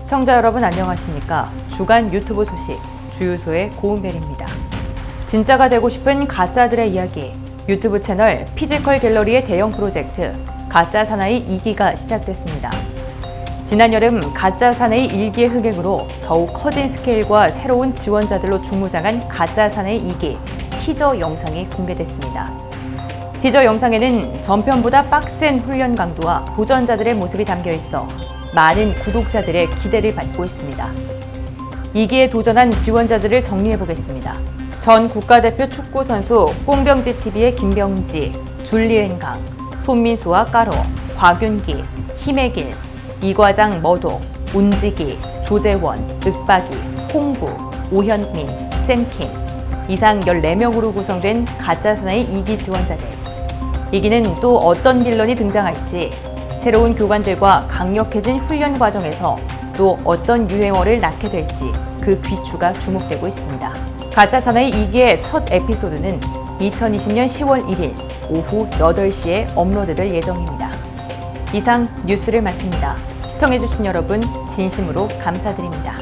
시청자 여러분 안녕하십니까? 주간 유튜브 소식 주유소의 고은별입니다. 진짜가 되고 싶은 가짜들의 이야기 유튜브 채널 피지컬 갤러리의 대형 프로젝트 가짜 사나이 2기가 시작됐습니다. 지난 여름 가짜 사나이 1기의 흥행으로 더욱 커진 스케일과 새로운 지원자들로 중무장한 가짜 사나이 2기 티저 영상이 공개됐습니다. 티저 영상에는 전편보다 빡센 훈련 강도와 도전자들의 모습이 담겨 있어 많은 구독자들의 기대를 받고 있습니다. 2기에 도전한 지원자들을 정리해 보겠습니다. 전 국가대표 축구 선수 뽕병지 TV의 김병지, 줄리엔 강, 손민수와 까로, 곽윤기, 힘의길, 이과장 머독, 운지기, 조재원, 윽박이, 홍구, 오현민, 샘킴 이상 14명으로 구성된 가짜 사나이 2기 지원자들. 이기는 또 어떤 빌런이 등장할지 새로운 교관들과 강력해진 훈련 과정에서 또 어떤 유행어를 낳게 될지 그 귀추가 주목되고 있습니다. 가짜 사나이 2기의 첫 에피소드는 2020년 10월 1일 오후 8시에 업로드될 예정입니다. 이상 뉴스를 마칩니다. 시청해주신 여러분 진심으로 감사드립니다.